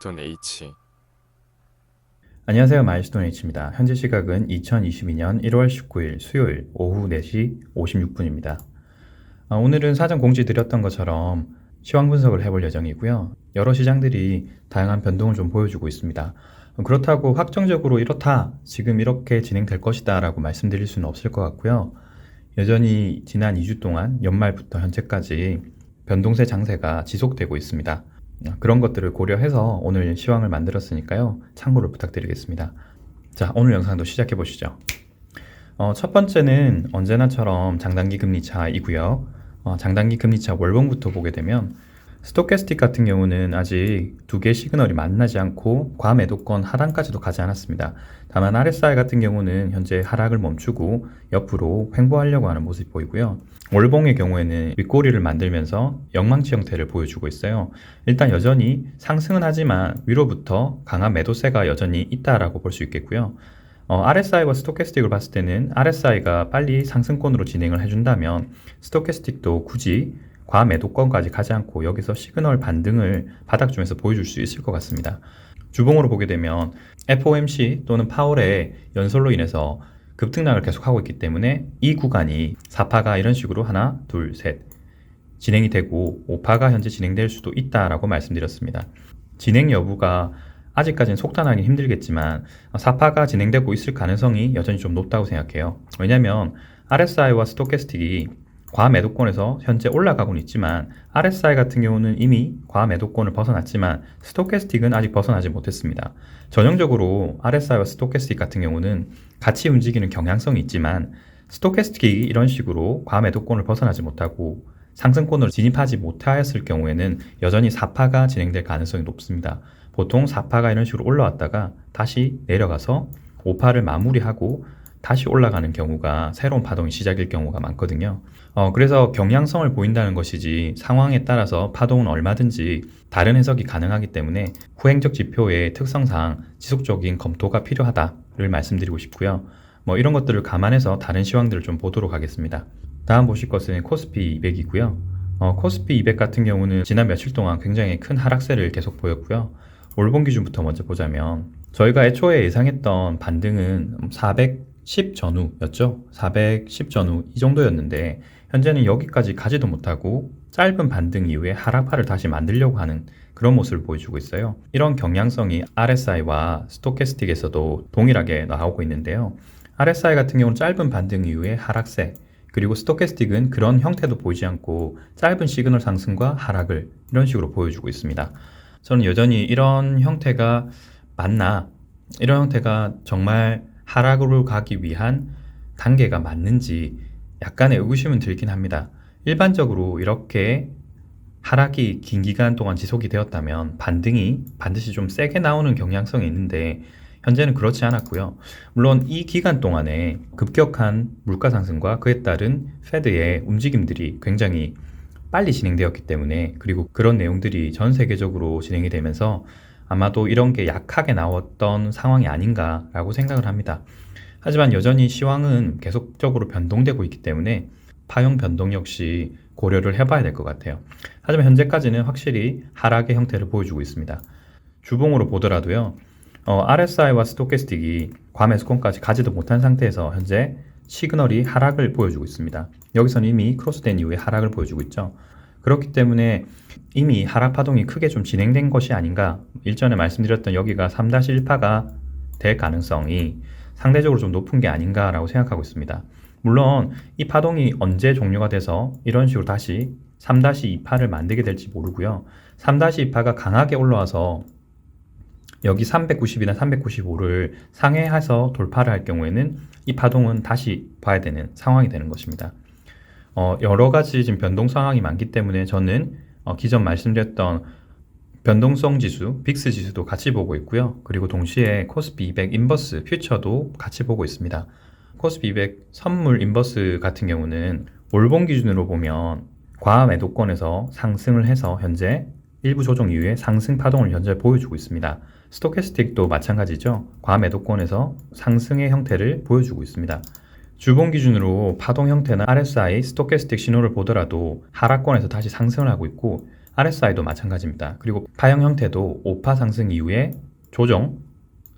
마일스톤 H 안녕하세요. 마일스톤 H입니다. 현재 시각은 2022년 1월 19일 수요일 오후 4시 56분입니다. 아, 오늘은 사전 공지 드렸던 것처럼 시황 분석을 해볼 예정이고요. 여러 시장들이 다양한 변동을 좀 보여주고 있습니다. 그렇다고 확정적으로 이렇다, 지금 이렇게 진행될 것이다 라고 말씀드릴 수는 없을 것 같고요. 여전히 지난 2주 동안 연말부터 현재까지 변동세 장세가 지속되고 있습니다. 그런 것들을 고려해서 오늘 시황을 만들었으니까요. 참고를 부탁드리겠습니다. 자, 오늘 영상도 시작해 보시죠. 어, 첫 번째는 언제나처럼 장단기 금리 차이고요. 어, 장단기 금리 차 월봉부터 보게 되면 스토캐스틱 같은 경우는 아직 두 개의 시그널이 만나지 않고 과매도권 하단까지도 가지 않았습니다. 다만 RSI 같은 경우는 현재 하락을 멈추고 옆으로 횡보하려고 하는 모습이 보이고요. 월봉의 경우에는 윗꼬리를 만들면서 영망치 형태를 보여주고 있어요. 일단 여전히 상승은 하지만 위로부터 강한 매도세가 여전히 있다라고 볼 수 있겠고요. 어, RSI와 스토캐스틱을 봤을 때는 RSI가 빨리 상승권으로 진행을 해준다면 스토캐스틱도 굳이 과매도권까지 가지 않고 여기서 시그널 반등을 바닥 중에서 보여줄 수 있을 것 같습니다. 주봉으로 보게 되면 FOMC 또는 파월의 연설로 인해서 급등락을 계속하고 있기 때문에 이 구간이 4파가 이런 식으로 하나, 둘, 셋 진행이 되고 5파가 현재 진행될 수도 있다라고 말씀드렸습니다. 진행 여부가 아직까지는 속단하기 힘들겠지만 4파가 진행되고 있을 가능성이 여전히 좀 높다고 생각해요. 왜냐하면 RSI와 스토캐스틱이 과매도권에서 현재 올라가고는 있지만 RSI 같은 경우는 이미 과매도권을 벗어났지만 스토캐스틱은 아직 벗어나지 못했습니다. 전형적으로 RSI와 스토캐스틱 같은 경우는 같이 움직이는 경향성이 있지만 스토캐스틱이 이런 식으로 과매도권을 벗어나지 못하고 상승권으로 진입하지 못하였을 경우에는 여전히 4파가 진행될 가능성이 높습니다. 보통 4파가 이런 식으로 올라왔다가 다시 내려가서 5파를 마무리하고 다시 올라가는 경우가 새로운 파동이 시작일 경우가 많거든요. 어, 그래서 경향성을 보인다는 것이지 상황에 따라서 파동은 얼마든지 다른 해석이 가능하기 때문에 후행적 지표의 특성상 지속적인 검토가 필요하다를 말씀드리고 싶고요. 뭐 이런 것들을 감안해서 다른 시황들을 좀 보도록 하겠습니다. 다음 보실 것은 코스피 200이고요. 어, 코스피 200 같은 경우는 지난 며칠 동안 굉장히 큰 하락세를 계속 보였고요. 월봉 기준부터 먼저 보자면 저희가 애초에 예상했던 반등은 410 전후였죠. 410 전후 이 정도였는데 현재는 여기까지 가지도 못하고 짧은 반등 이후에 하락파를 다시 만들려고 하는 그런 모습을 보여주고 있어요. 이런 경향성이 RSI와 스토캐스틱에서도 동일하게 나오고 있는데요. RSI 같은 경우는 짧은 반등 이후에 하락세, 그리고 스토캐스틱은 그런 형태도 보이지 않고 짧은 시그널 상승과 하락을 이런 식으로 보여주고 있습니다. 저는 여전히 이런 형태가 맞나, 이런 형태가 정말 하락으로 가기 위한 단계가 맞는지 약간의 의구심은 들긴 합니다. 일반적으로 이렇게 하락이 긴 기간 동안 지속이 되었다면 반등이 반드시 좀 세게 나오는 경향성이 있는데 현재는 그렇지 않았고요. 물론 이 기간 동안에 급격한 물가 상승과 그에 따른 페드의 움직임들이 굉장히 빨리 진행되었기 때문에 그리고 그런 내용들이 전 세계적으로 진행이 되면서 아마도 이런 게 약하게 나왔던 상황이 아닌가라고 생각을 합니다. 하지만 여전히 시황은 계속적으로 변동되고 있기 때문에 파형 변동 역시 고려를 해봐야 될 것 같아요. 하지만 현재까지는 확실히 하락의 형태를 보여주고 있습니다. 주봉으로 보더라도요. 어, RSI와 스토캐스틱이 과매수권까지 가지도 못한 상태에서 현재 시그널이 하락을 보여주고 있습니다. 여기서는 이미 크로스된 이후에 하락을 보여주고 있죠. 그렇기 때문에 이미 하락 파동이 크게 좀 진행된 것이 아닌가 일전에 말씀드렸던 여기가 3-1파가 될 가능성이 상대적으로 좀 높은 게 아닌가라고 생각하고 있습니다. 물론 이 파동이 언제 종료가 돼서 이런 식으로 다시 3-2파를 만들게 될지 모르고요. 3-2파가 강하게 올라와서 여기 390이나 395를 상회해서 돌파를 할 경우에는 이 파동은 다시 봐야 되는 상황이 되는 것입니다. 어, 여러 가지 지금 변동 상황이 많기 때문에 저는 어, 기존 말씀드렸던 변동성 지수, 빅스 지수도 같이 보고 있고요. 그리고 동시에 코스피 200 인버스 퓨처도 같이 보고 있습니다. 코스피 200 선물 인버스 같은 경우는 월봉 기준으로 보면 과매도권에서 상승을 해서 현재 일부 조정 이후에 상승 파동을 현재 보여주고 있습니다. 스토캐스틱도 마찬가지죠. 과매도권에서 상승의 형태를 보여주고 있습니다. 주봉 기준으로 파동 형태는 RSI, 스토캐스틱 신호를 보더라도 하락권에서 다시 상승을 하고 있고 RSI도 마찬가지입니다. 그리고 파형 형태도 5파 상승 이후에 조정,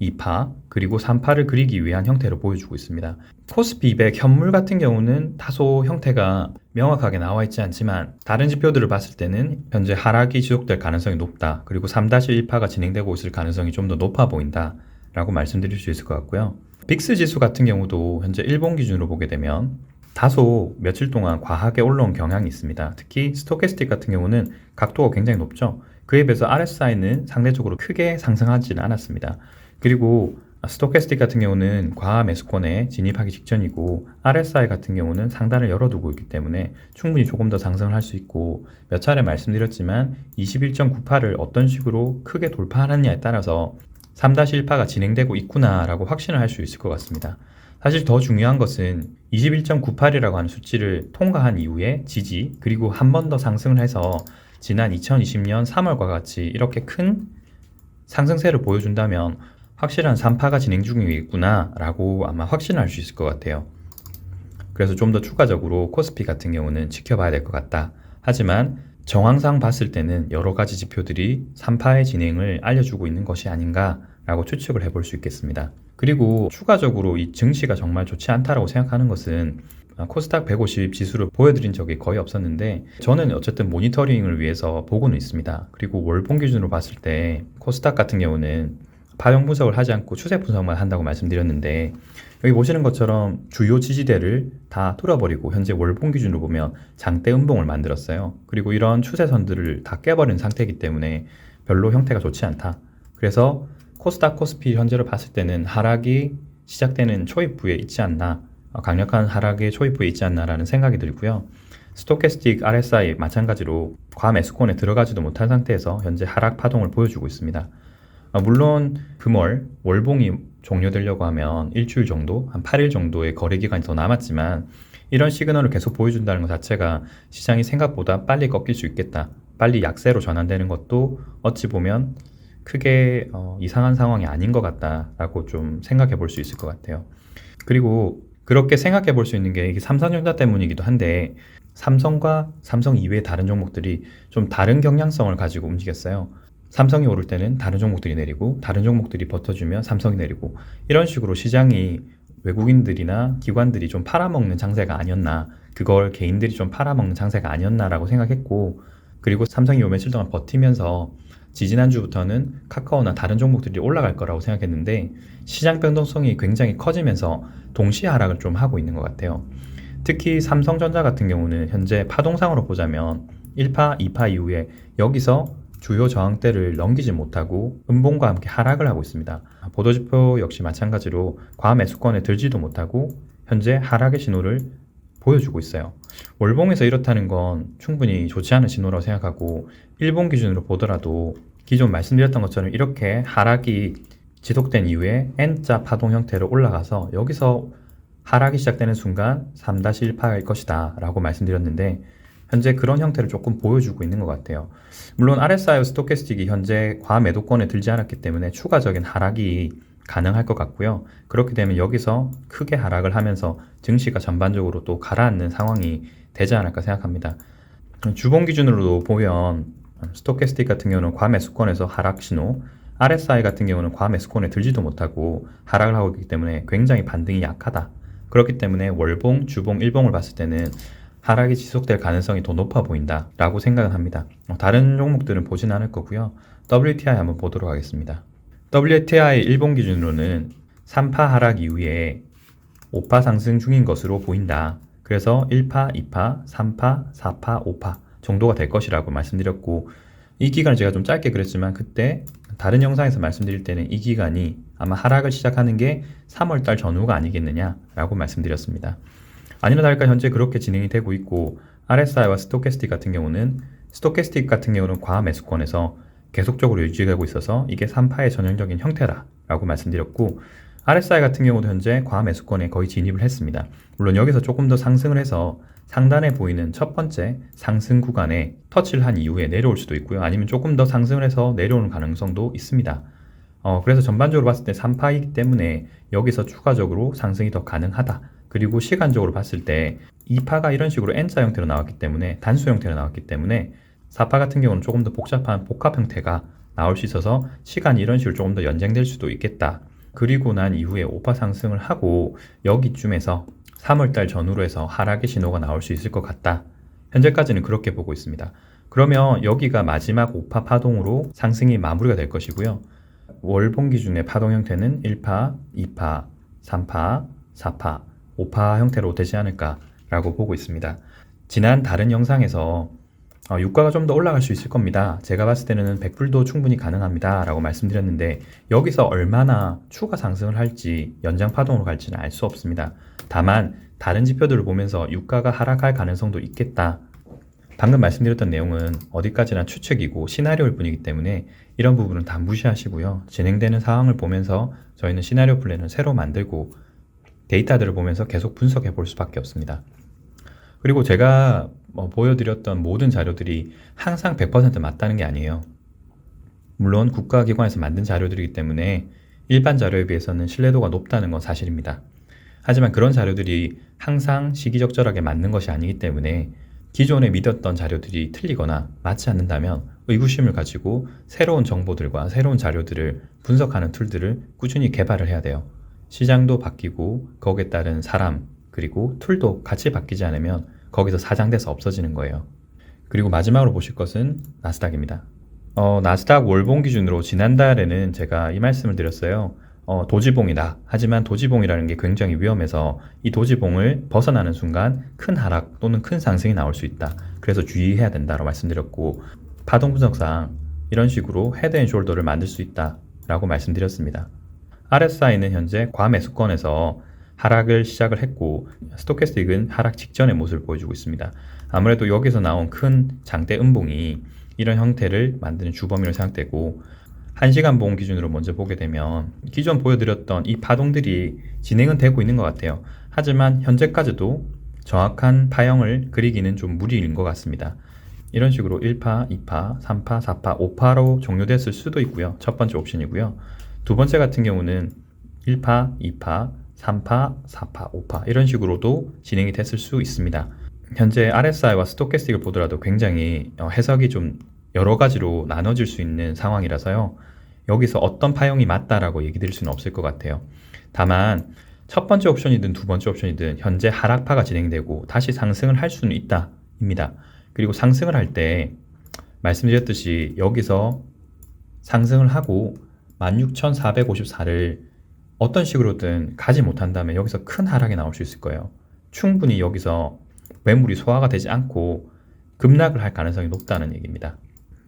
2파, 그리고 3파를 그리기 위한 형태로 보여주고 있습니다. 코스피 200 현물 같은 경우는 다소 형태가 명확하게 나와 있지 않지만 다른 지표들을 봤을 때는 현재 하락이 지속될 가능성이 높다. 그리고 3-1파가 진행되고 있을 가능성이 좀 더 높아 보인다. 라고 말씀드릴 수 있을 것 같고요. 빅스 지수 같은 경우도 현재 일본 기준으로 보게 되면 다소 며칠 동안 과하게 올라온 경향이 있습니다. 특히 스토캐스틱 같은 경우는 각도가 굉장히 높죠. 그에 비해서 RSI는 상대적으로 크게 상승하지는 않았습니다. 그리고 스토캐스틱 같은 경우는 과하 매수권에 진입하기 직전이고 RSI 같은 경우는 상단을 열어두고 있기 때문에 충분히 조금 더 상승을 할 수 있고 몇 차례 말씀드렸지만 21.98을 어떤 식으로 크게 돌파하느냐에 따라서 3-1파가 진행되고 있구나라고 확신을 할 수 있을 것 같습니다. 사실 더 중요한 것은 21.98이라고 하는 수치를 통과한 이후에 지지 그리고 한 번 더 상승을 해서 지난 2020년 3월과 같이 이렇게 큰 상승세를 보여준다면 확실한 3파가 진행 중이겠구나 라고 아마 확신할 수 있을 것 같아요. 그래서 좀 더 추가적으로 코스피 같은 경우는 지켜봐야 될 것 같다. 하지만 정황상 봤을 때는 여러 가지 지표들이 3파의 진행을 알려주고 있는 것이 아닌가 라고 추측을 해볼 수 있겠습니다. 그리고 추가적으로 이 증시가 정말 좋지 않다라고 생각하는 것은 코스닥 150 지수를 보여드린 적이 거의 없었는데 저는 어쨌든 모니터링을 위해서 보고는 있습니다. 그리고 월봉 기준으로 봤을 때 코스닥 같은 경우는 파형 분석을 하지 않고 추세 분석만 한다고 말씀드렸는데 여기 보시는 것처럼 주요 지지대를 다 뚫어버리고 현재 월봉 기준으로 보면 장대 음봉을 만들었어요. 그리고 이런 추세선들을 다 깨버린 상태이기 때문에 별로 형태가 좋지 않다. 그래서 코스닥 코스피 현재로 봤을 때는 하락이 시작되는 초입부에 있지 않나 어, 강력한 하락의 초입부에 있지 않나라는 생각이 들고요. 스토캐스틱 RSI 마찬가지로 과매수권에 들어가지도 못한 상태에서 현재 하락 파동을 보여주고 있습니다. 아, 물론 금월 월봉이 종료되려고 하면 일주일 정도, 한 8일 정도의 거래 기간이 더 남았지만 이런 시그널을 계속 보여준다는 것 자체가 시장이 생각보다 빨리 꺾일 수 있겠다. 빨리 약세로 전환되는 것도 어찌 보면 크게 어, 이상한 상황이 아닌 것 같다라고 좀 생각해 볼 수 있을 것 같아요. 그리고 그렇게 생각해 볼 수 있는 게 이게 삼성전자 때문이기도 한데 삼성과 삼성 이외의 다른 종목들이 좀 다른 경향성을 가지고 움직였어요. 삼성이 오를 때는 다른 종목들이 내리고 다른 종목들이 버텨주면 삼성이 내리고 이런 식으로 시장이 외국인들이나 기관들이 좀 팔아먹는 장세가 아니었나 그걸 개인들이 좀 팔아먹는 장세가 아니었나라고 생각했고 그리고 삼성이 요 며칠 동안 버티면서 지지난주부터는 카카오나 다른 종목들이 올라갈 거라고 생각했는데 시장 변동성이 굉장히 커지면서 동시에 하락을 좀 하고 있는 것 같아요. 특히 삼성전자 같은 경우는 현재 파동상으로 보자면 1파, 2파 이후에 여기서 주요 저항대를 넘기지 못하고 음봉과 함께 하락을 하고 있습니다. 보도지표 역시 마찬가지로 과매수권에 들지도 못하고 현재 하락의 신호를 보여주고 있어요. 월봉에서 이렇다는 건 충분히 좋지 않은 신호라고 생각하고 일본 기준으로 보더라도 기존 말씀드렸던 것처럼 이렇게 하락이 지속된 이후에 N자 파동 형태로 올라가서 여기서 하락이 시작되는 순간 3-1파일 것이다 라고 말씀드렸는데 현재 그런 형태를 조금 보여주고 있는 것 같아요. 물론 RSI 스토캐스틱이 현재 과매도권에 들지 않았기 때문에 추가적인 하락이 가능할 것 같고요. 그렇게 되면 여기서 크게 하락을 하면서 증시가 전반적으로 또 가라앉는 상황이 되지 않을까 생각합니다. 주봉 기준으로도 보면 스토캐스틱 같은 경우는 과매수권에서 하락 신호, RSI 같은 경우는 과매수권에 들지도 못하고 하락을 하고 있기 때문에 굉장히 반등이 약하다. 그렇기 때문에 월봉, 주봉, 일봉을 봤을 때는 하락이 지속될 가능성이 더 높아 보인다 라고 생각을 합니다. 어, 다른 종목들은 보진 않을 거고요. WTI 한번 보도록 하겠습니다. WTI 일본 기준으로는 3파 하락 이후에 5파 상승 중인 것으로 보인다. 그래서 1파, 2파, 3파, 4파, 5파 정도가 될 것이라고 말씀드렸고 이 기간을 제가 좀 짧게 그랬지만 그때 다른 영상에서 말씀드릴 때는 이 기간이 아마 하락을 시작하는 게 3월 달 전후가 아니겠느냐라고 말씀드렸습니다. 아니나 다를까 현재 그렇게 진행이 되고 있고 RSI와 스토캐스틱 같은 경우는 스토캐스틱 같은 경우는 과매수권에서 계속적으로 유지되고 있어서 이게 3파의 전형적인 형태라라고 말씀드렸고 RSI 같은 경우도 현재 과매수권에 거의 진입을 했습니다. 물론 여기서 조금 더 상승을 해서 상단에 보이는 첫 번째 상승 구간에 터치를 한 이후에 내려올 수도 있고요. 아니면 조금 더 상승을 해서 내려오는 가능성도 있습니다. 어, 그래서 전반적으로 봤을 때 3파이기 때문에 여기서 추가적으로 상승이 더 가능하다. 그리고 시간적으로 봤을 때 2파가 이런 식으로 N자 형태로 나왔기 때문에 단수 형태로 나왔기 때문에 사파 같은 경우는 조금 더 복잡한 복합 형태가 나올 수 있어서 시간이 이런 식으로 조금 더 연장될 수도 있겠다. 그리고 난 이후에 오파 상승을 하고 여기쯤에서 3월달 전후로 해서 하락의 신호가 나올 수 있을 것 같다. 현재까지는 그렇게 보고 있습니다. 그러면 여기가 마지막 오파 파동으로 상승이 마무리가 될 것이고요. 월봉 기준의 파동 형태는 1파, 2파, 3파, 4파, 5파 형태로 되지 않을까라고 보고 있습니다. 지난 다른 영상에서 어, 유가가 좀 더 올라갈 수 있을 겁니다. 제가 봤을 때는 100불도 충분히 가능합니다. 라고 말씀드렸는데 여기서 얼마나 추가 상승을 할지 연장 파동으로 갈지는 알 수 없습니다. 다만 다른 지표들을 보면서 유가가 하락할 가능성도 있겠다. 방금 말씀드렸던 내용은 어디까지나 추측이고 시나리오일 뿐이기 때문에 이런 부분은 다 무시하시고요. 진행되는 상황을 보면서 저희는 시나리오 플랜을 새로 만들고 데이터들을 보면서 계속 분석해 볼 수밖에 없습니다. 그리고 제가 뭐 보여드렸던 모든 자료들이 항상 100% 맞다는 게 아니에요. 물론 국가기관에서 만든 자료들이기 때문에 일반 자료에 비해서는 신뢰도가 높다는 건 사실입니다. 하지만 그런 자료들이 항상 시기적절하게 맞는 것이 아니기 때문에 기존에 믿었던 자료들이 틀리거나 맞지 않는다면 의구심을 가지고 새로운 정보들과 새로운 자료들을 분석하는 툴들을 꾸준히 개발을 해야 돼요. 시장도 바뀌고 거기에 따른 사람 그리고 툴도 같이 바뀌지 않으면 거기서 사장돼서 없어지는 거예요. 그리고 마지막으로 보실 것은 나스닥입니다. 어, 나스닥 월봉 기준으로 지난달에는 제가 이 말씀을 드렸어요. 어, 도지봉이다. 하지만 도지봉이라는 게 굉장히 위험해서 이 도지봉을 벗어나는 순간 큰 하락 또는 큰 상승이 나올 수 있다. 그래서 주의해야 된다고 말씀드렸고 파동 분석상 이런 식으로 헤드 앤 숄더를 만들 수 있다 라고 말씀드렸습니다. RSI는 현재 과매수권에서 하락을 시작을 했고 스토캐스틱은 하락 직전의 모습을 보여주고 있습니다. 아무래도 여기서 나온 큰 장대 음봉이 이런 형태를 만드는 주범위로 생각되고 1시간 봉 기준으로 먼저 보게 되면 기존 보여드렸던 이 파동들이 진행은 되고 있는 것 같아요. 하지만 현재까지도 정확한 파형을 그리기는 좀 무리인 것 같습니다. 이런 식으로 1파, 2파, 3파, 4파, 5파로 종료됐을 수도 있고요. 첫 번째 옵션이고요. 두 번째 같은 경우는 1파, 2파, 3파, 4파, 5파 이런 식으로도 진행이 됐을 수 있습니다. 현재 RSI와 스토캐스틱을 보더라도 굉장히 어, 해석이 좀 여러 가지로 나눠질 수 있는 상황이라서요. 여기서 어떤 파형이 맞다라고 얘기 드릴 수는 없을 것 같아요. 다만 첫 번째 옵션이든 두 번째 옵션이든 현재 하락파가 진행되고 다시 상승을 할 수는 있다입니다. 그리고 상승을 할 때 말씀드렸듯이 여기서 상승을 하고 16,454를 어떤 식으로든 가지 못한다면 여기서 큰 하락이 나올 수 있을 거예요. 충분히 여기서 매물이 소화가 되지 않고 급락을 할 가능성이 높다는 얘기입니다.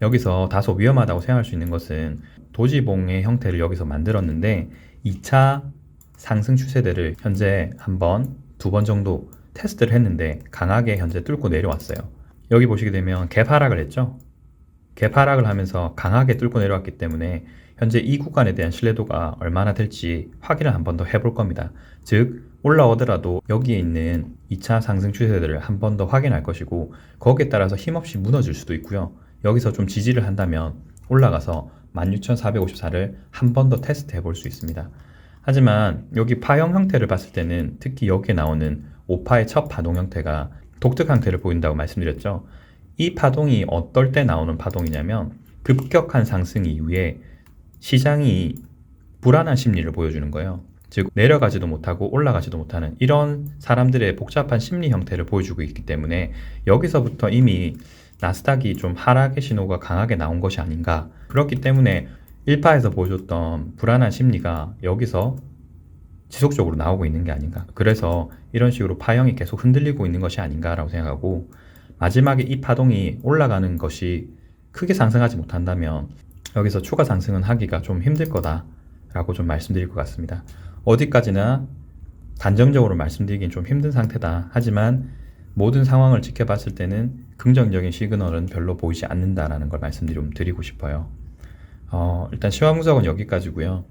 여기서 다소 위험하다고 생각할 수 있는 것은 도지봉의 형태를 여기서 만들었는데 2차 상승 추세대를 현재 한 번, 두 번 정도 테스트를 했는데 강하게 현재 뚫고 내려왔어요. 여기 보시게 되면 개파락을 했죠. 개파락을 하면서 강하게 뚫고 내려왔기 때문에 현재 이 구간에 대한 신뢰도가 얼마나 될지 확인을 한 번 더 해볼 겁니다. 즉 올라오더라도 여기에 있는 2차 상승 추세들을 한 번 더 확인할 것이고 거기에 따라서 힘없이 무너질 수도 있고요. 여기서 좀 지지를 한다면 올라가서 16,454를 한 번 더 테스트 해 볼 수 있습니다. 하지만 여기 파형 형태를 봤을 때는 특히 여기에 나오는 5파의 첫 파동 형태가 독특 형태를 보인다고 말씀드렸죠. 이 파동이 어떨 때 나오는 파동이냐면 급격한 상승 이후에 시장이 불안한 심리를 보여주는 거예요. 즉 내려가지도 못하고 올라가지도 못하는 이런 사람들의 복잡한 심리 형태를 보여주고 있기 때문에 여기서부터 이미 나스닥이 좀 하락의 신호가 강하게 나온 것이 아닌가 그렇기 때문에 1파에서 보여줬던 불안한 심리가 여기서 지속적으로 나오고 있는 게 아닌가 그래서 이런 식으로 파형이 계속 흔들리고 있는 것이 아닌가라고 생각하고 마지막에 이 파동이 올라가는 것이 크게 상승하지 못한다면 여기서 추가 상승은 하기가 좀 힘들 거다라고 좀 말씀드릴 것 같습니다. 어디까지나 단정적으로 말씀드리긴 좀 힘든 상태다. 하지만 모든 상황을 지켜봤을 때는 긍정적인 시그널은 별로 보이지 않는다라는 걸 말씀드리고 싶어요. 어, 일단 시황 분석은 여기까지고요.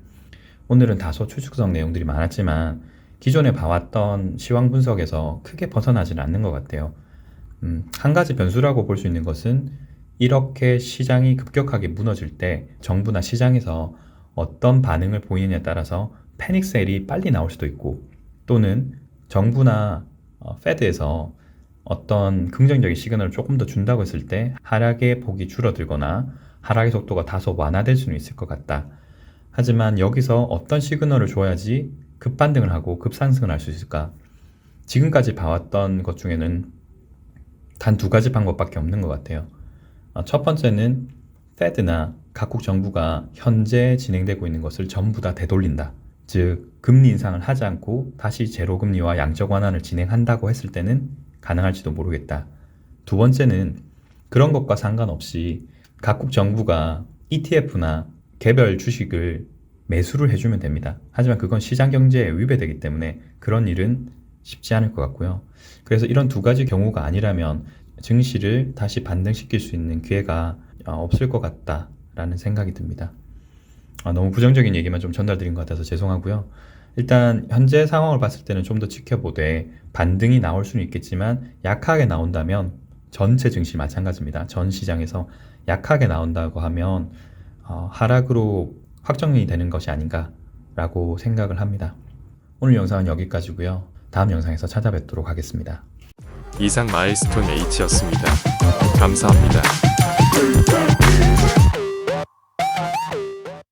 오늘은 다소 추측성 내용들이 많았지만 기존에 봐왔던 시황 분석에서 크게 벗어나지는 않는 것 같아요. 음, 한 가지 변수라고 볼 수 있는 것은 이렇게 시장이 급격하게 무너질 때 정부나 시장에서 어떤 반응을 보이느냐에 따라서 패닉셀이 빨리 나올 수도 있고 또는 정부나 어, 페드에서 어떤 긍정적인 시그널을 조금 더 준다고 했을 때 하락의 폭이 줄어들거나 하락의 속도가 다소 완화될 수는 있을 것 같다. 하지만 여기서 어떤 시그널을 줘야지 급반등을 하고 급상승을 할 수 있을까? 지금까지 봐왔던 것 중에는 단 두 가지 방법밖에 없는 것 같아요. 아, 첫 번째는 페드나 각국 정부가 현재 진행되고 있는 것을 전부 다 되돌린다. 즉, 금리 인상을 하지 않고 다시 제로 금리와 양적 완화를 진행한다고 했을 때는 가능할지도 모르겠다. 두 번째는 그런 것과 상관없이 각국 정부가 ETF나 개별 주식을 매수를 해주면 됩니다. 하지만 그건 시장 경제에 위배되기 때문에 그런 일은 쉽지 않을 것 같고요. 그래서 이런 두 가지 경우가 아니라면 증시를 다시 반등시킬 수 있는 기회가 어, 없을 것 같다라는 생각이 듭니다. 아, 너무 부정적인 얘기만 좀 전달드린 것 같아서 죄송하고요. 일단 현재 상황을 봤을 때는 좀 더 지켜보되 반등이 나올 수는 있겠지만 약하게 나온다면 전체 증시 마찬가지입니다. 전 시장에서 약하게 나온다고 하면 어, 하락으로 확정이 되는 것이 아닌가라고 생각을 합니다. 오늘 영상은 여기까지고요. 다음 영상에서 찾아뵙도록 하겠습니다. 이상 마일스톤 H였습니다. 감사합니다.